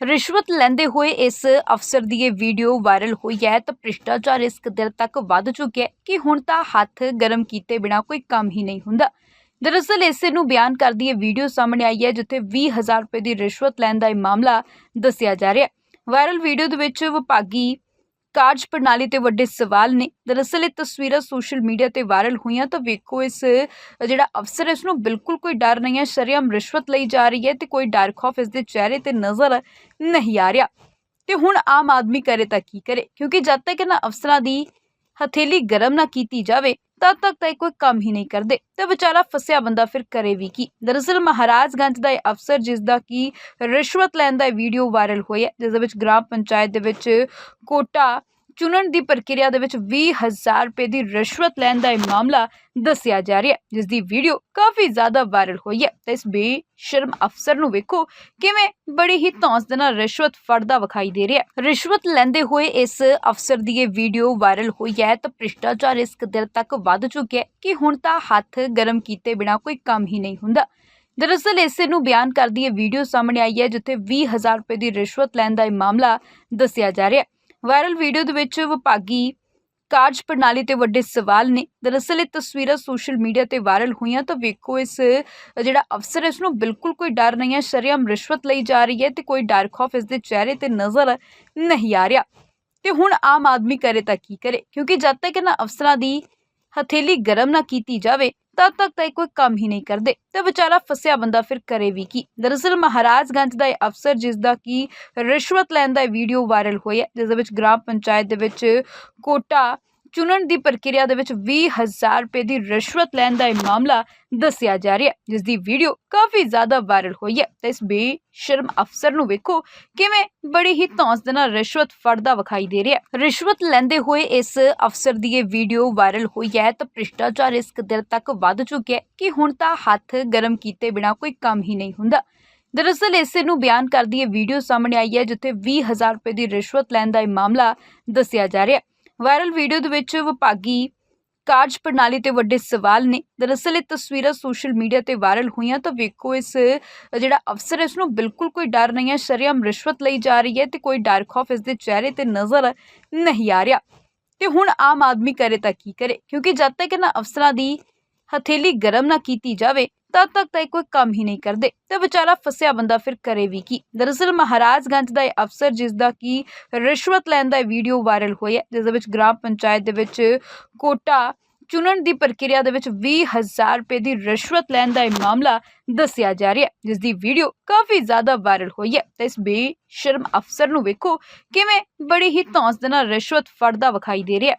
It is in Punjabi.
ਰਿਸ਼ਵਤ ਲੈਂਦੇ ਹੋਏ ਇਸ ਅਫਸਰ ਦੀ ਇਹ ਵੀਡੀਓ ਵਾਇਰਲ ਹੋਈ ਹੈ ਤਾਂ ਭ੍ਰਿਸ਼ਟਾਚਾਰ ਇਸ ਕਦਰ ਤੱਕ ਵੱਧ ਚੁੱਕਿਆ ਕਿ ਹੁਣ ਤਾਂ ਹੱਥ ਗਰਮ ਕੀਤੇ ਬਿਨਾ ਕੋਈ ਕੰਮ ਹੀ ਨਹੀਂ ਹੁੰਦਾ। ਦਰਅਸਲ ਇਸੇ ਨੂੰ ਬਿਆਨ ਕਰਦੀ ਇਹ ਵੀਡੀਓ ਸਾਹਮਣੇ ਆਈ ਹੈ ਜਿੱਥੇ 20000 ਰੁਪਏ ਦੀ ਰਿਸ਼ਵਤ ਲੈਣ ਦਾ ਇਹ ਮਾਮਲਾ ਦੱਸਿਆ ਜਾ ਰਿਹਾ ਵਾਇਰਲ ਵੀਡੀਓ ਦੇ ਵਿੱਚ ਵਿਭਾਗੀ ਕਾਰਜ ਪ੍ਰਣਾਲੀ ਤੇ ਵੱਡੇ ਸਵਾਲ ਨੇ। ਦਰਅਸਲ ਇਹ ਤਸਵੀਰਾਂ ਸੋਸ਼ਲ ਮੀਡੀਆ ਤੇ ਵਾਇਰਲ ਹੋਈਆਂ ਤਾਂ ਵੇਖੋ ਇਸ, ਜਿਹੜਾ ਅਫਸਰ ਹੈ, ਇਸ ਨੂੰ ਬਿਲਕੁਲ ਕੋਈ ਡਰ ਨਹੀਂ ਹੈ। ਸ਼ਰੇਆਮ ਰਿਸ਼ਵਤ ਲਈ ਜਾ ਰਹੀ ਹੈ ਤੇ ਕੋਈ ਡਰ ਖੌਫ ਇਸ ਦੇ ਚਿਹਰੇ ਤੇ ਨਜ਼ਰ ਨਹੀਂ ਆ ਰਿਹਾ। ਤੇ ਹੁਣ ਆਮ ਆਦਮੀ ਕਰੇ ਤਾਂ ਕੀ ਕਰੇ? ਕਿਉਂਕਿ ਜਦ ਤੱਕ ਇਹਨਾਂ ਅਫਸਰਾਂ ਦੀ ਹਥੇਲੀ ਗਰਮ ਨਾ ਕੀਤੀ ਜਾਵੇ ਤਦ ਤੱਕ ਤਾਂ ਇਹ ਕੋਈ ਕੰਮ ਹੀ ਨਹੀਂ ਕਰਦੇ। ਤੇ ਵਿਚਾਰਾ ਫਸਿਆ ਬੰਦਾ ਫਿਰ ਕਰੇ ਵੀ ਕੀ? ਦਰਅਸਲ ਮਹਾਰਾਜਗੰਜ ਦਾ ਇਹ ਅਫਸਰ, ਜਿਸ ਦਾ ਕੀ ਰਿਸ਼ਵਤ ਲੈਣ ਦਾ ਵੀਡੀਓ ਵਾਇਰਲ ਹੋਇਆ ਜਿਸ ਦੇ ਵਿੱਚ ਗ੍ਰਾਮ ਪੰਚਾਇਤ ਦੇ ਵਿੱਚ ਕੋਟਾ ਚੁਣਨ ਦੀ ਪ੍ਰਕਿਰਿਆ ਦੇ ਵਿੱਚ 20000 ਰੁਪਏ ਦੀ ਰਿਸ਼ਵਤ ਲੈਣ ਦਾ ਇਹ ਮਾਮਲਾ ਦੱਸਿਆ ਜਾ ਰਿਹਾ ਹੈ, ਜਿਸ ਦੀ ਵੀਡੀਓ ਕਾਫੀ ਜ਼ਿਆਦਾ ਵਾਇਰਲ ਹੋਈ ਹੈ। ਤੇ ਇਸ ਬੇਸ਼ਰਮ ਅਫਸਰ ਨੂੰ ਵੇਖੋ ਕਿਵੇਂ ਬੜੀ ਹੀ ਧੌਂਸ ਦੇ ਨਾਲ ਰਿਸ਼ਵਤ ਫੜਦਾ ਵਿਖਾਈ ਦੇ ਰਿਹਾ ਹੈ। ਰਿਸ਼ਵਤ ਲੈਂਦੇ ਹੋਏ ਇਸ ਅਫਸਰ ਦੀ ਇਹ ਵੀਡੀਓ ਵਾਇਰਲ ਹੋਈ ਹੈ ਤਾਂ ਭ੍ਰਿਸ਼ਟਾਚਾਰ ਇਸ ਕਦਰ ਤੱਕ ਵੱਧ ਚੁੱਕਿਆ ਕਿ ਹੁਣ ਤਾਂ ਹੱਥ ਗਰਮ ਕੀਤੇ ਬਿਨਾ ਕੋਈ ਕੰਮ ਹੀ ਨਹੀਂ ਹੁੰਦਾ। ਦਰਅਸਲ ਇਸੇ ਨੂੰ ਬਿਆਨ ਕਰਦੀ ਇਹ ਵੀਡੀਓ ਸਾਹਮਣੇ ਆਈ ਹੈ, ਜਿੱਥੇ 20000 ਰੁਪਏ ਦੀ ਰਿਸ਼ਵਤ ਲੈਣ ਦਾ ਇਹ ਮਾਮਲਾ ਦੱਸਿਆ ਜਾ ਰਿਹਾ ਹੈ। ਵਾਇਰਲ ਵੀਡੀਓ ਦੇ ਵਿੱਚ ਵਿਭਾਗੀ ਕਾਰਜ ਪ੍ਰਣਾਲੀ ਤੇ ਵੱਡੇ ਸਵਾਲ ਨੇ। ਦਰਅਸਲ ਇਹ ਤਸਵੀਰਾਂ ਸੋਸ਼ਲ ਮੀਡੀਆ ਤੇ ਵਾਇਰਲ ਹੋਈਆਂ ਤਾਂ ਵੇਖੋ ਇਸ, ਜਿਹੜਾ ਅਫਸਰ ਹੈ ਇਸ ਨੂੰ ਬਿਲਕੁਲ ਕੋਈ ਡਰ ਨਹੀਂ ਹੈ, ਸ਼ਰੇਆਮ ਰਿਸ਼ਵਤ ਲਈ ਜਾ ਰਹੀ ਹੈ ਤੇ ਕੋਈ ਡਰ ਖੌਫ ਇਸ ਦੇ ਚਿਹਰੇ ਤੇ ਨਜ਼ਰ ਨਹੀਂ ਆ ਰਿਹਾ। ਤੇ ਹੁਣ ਆਮ ਆਦਮੀ ਕਰੇ ਤਾਂ ਕੀ ਕਰੇ? ਕਿਉਂਕਿ ਜਦ ਤੱਕ ਇਹਨਾਂ ਅਫਸਰਾਂ ਦੀ ਹਥੇਲੀ ਗਰਮ ਨਾ ਕੀਤੀ ਜਾਵੇ ਤਦ ਤੱਕ ਤਾਂ ਇਹ ਕੋਈ ਕੰਮ ਹੀ ਨਹੀਂ ਕਰਦੇ। ਤੇ ਵਿਚਾਰਾ ਫਸਿਆ ਬੰਦਾ ਫਿਰ ਕਰੇ ਵੀ ਕੀ? ਦਰਅਸਲ ਮਹਾਰਾਜਗੰਜ ਦਾ ਇਹ ਅਫਸਰ ਜਿਸ ਦਾ ਕੀ ਰਿਸ਼ਵਤ ਲੈਣ ਦਾ ਵੀਡੀਓ ਵਾਇਰਲ ਹੋਇਆ ਜਿਸ ਦੇ ਵਿੱਚ ਗ੍ਰਾਮ ਪੰਚਾਇਤ ਦੇ ਵਿੱਚ ਕੋਟਾ ਚੁਣਨ ਦੀ ਪ੍ਰਕਿਰਿਆ ਦੇ ਵਿੱਚ 20000 ਰੁਪਏ ਦੀ ਰਿਸ਼ਵਤ ਲੈਣ ਦਾ ਇਹ ਮਾਮਲਾ ਦੱਸਿਆ ਜਾ ਰਿਹਾ ਜਿਸ ਦੀ ਵੀਡੀਓ ਕਾਫੀ ਜ਼ਿਆਦਾ ਵਾਇਰਲ ਹੋਈ ਹੈ ਤੇ ਇਸ ਬੇਸ਼ਰਮ ਅਫਸਰ ਨੂੰ ਵੇਖੋ ਕਿਵੇਂ ਬੜੀ ਹੀ ਧੌਂਸ ਦੇ ਨਾਲ ਰਿਸ਼ਵਤ ਫੜਦਾ ਵਿਖਾਈ ਦੇ ਰਿਹਾ ਰਿਸ਼ਵਤ ਲੈਂਦੇ ਹੋਏ ਇਸ ਅਫਸਰ ਦੀ ਇਹ ਵੀਡੀਓ ਵਾਇਰਲ ਹੋਈ ਹੈ ਤਾਂ ਭ੍ਰਿਸ਼ਟਾਚਾਰ ਇਸ ਕਦਰ ਤੱਕ ਵੱਧ ਚੁੱਕਿਆ ਕਿ ਹੁਣ ਤਾਂ ਹੱਥ ਗਰਮ ਕੀਤੇ ਬਿਨਾ ਕੋਈ ਕੰਮ ਹੀ ਨਹੀਂ ਹੁੰਦਾ। ਦਰਅਸਲ ਇਸੇ ਨੂੰ ਬਿਆਨ ਕਰਦੀ ਇਹ ਵੀਡੀਓ ਸਾਹਮਣੇ ਆਈ ਹੈ, ਜਿੱਥੇ 20000 ਰੁਪਏ ਦੀ ਰਿਸ਼ਵਤ ਲੈਣ ਦਾ ਇਹ ਮਾਮਲਾ ਦੱਸਿਆ ਜਾ ਰਿਹਾ ਵਾਇਰਲ ਵੀਡੀਓ ਦੇ ਵਿੱਚ ਵਿਭਾਗੀ ਕਾਰਜ ਪ੍ਰਣਾਲੀ ਤੇ ਵੱਡੇ ਸਵਾਲ ਨੇ। ਦਰਅਸਲ, ਇਹ ਤਸਵੀਰਾਂ ਸੋਸ਼ਲ ਮੀਡੀਆ ਤੇ ਵਾਇਰਲ ਹੋਈਆਂ ਤਾਂ ਵੇਖੋ, ਇਸ, ਜਿਹੜਾ ਅਫਸਰ ਹੈ, ਇਸ ਨੂੰ ਬਿਲਕੁਲ ਕੋਈ ਡਰ ਨਹੀਂ ਹੈ। ਸ਼ਰੇਆਮ ਰਿਸ਼ਵਤ ਲਈ ਜਾ ਰਹੀ ਹੈ ਤੇ ਕੋਈ ਡਰ ਖੌਫ ਇਸ ਦੇ ਚਿਹਰੇ ਤੇ ਨਜ਼ਰ ਨਹੀਂ ਆ ਰਿਹਾ। ਤੇ ਹੁਣ ਆਮ ਆਦਮੀ ਕਰੇ ਤਾਂ ਕੀ ਕਰੇ? ਕਿਉਂਕਿ ਜਦ ਤੱਕ ਇਹਨਾਂ ਅਫਸਰਾਂ ਦੀ ਹਥੇਲੀ ਗਰਮ ਨਾ ਕੀਤੀ ਜਾਵੇ, ਤਦ ਤੱਕ ਤਾਂ ਇਹ ਕੋਈ ਕੰਮ ਹੀ ਨਹੀਂ ਕਰਦੇ। ਤੇ ਵਿਚਾਰਾ ਫਸਿਆ ਬੰਦਾ ਫਿਰ ਕਰੇ ਵੀ ਕੀ? ਦਰਅਸਲ ਮਹਾਰਾਜਗੰਜ ਦਾ ਇਹ ਅਫਸਰ ਜਿਸ ਦਾ ਕੀ ਰਿਸ਼ਵਤ ਲੈਣ ਦਾ ਵੀਡੀਓ ਵਾਇਰਲ ਹੋਇਆ ਜਿਸ ਦੇ ਵਿੱਚ ਗ੍ਰਾਮ ਪੰਚਾਇਤ ਦੇ ਵਿੱਚ ਕੋਟਾ ਚੁਣਨ ਦੀ ਪ੍ਰਕਿਰਿਆ ਦੇ ਵਿੱਚ 20000 ਰੁਪਏ ਦੀ ਰਿਸ਼ਵਤ ਲੈਣ ਦਾ ਇਹ ਮਾਮਲਾ ਦੱਸਿਆ ਜਾ ਰਿਹਾ। ਹੈ ਜਿਸ ਦੀ ਵੀਡੀਓ ਕਾਫੀ ਜ਼ਿਆਦਾ ਵਾਇਰਲ ਹੋਈ ਹੈ। ਤੇ ਇਸ ਬੇਸ਼ਰਮ ਅਫਸਰ ਨੂੰ ਵੇਖੋ ਕਿਵੇਂ ਬੜੀ ਹੀ ਧੌਂਸ ਦੇ ਨਾਲ ਰਿਸ਼ਵਤ ਫੜਦਾ ਵਿਖਾਈ ਦੇ ਰਿਹਾ।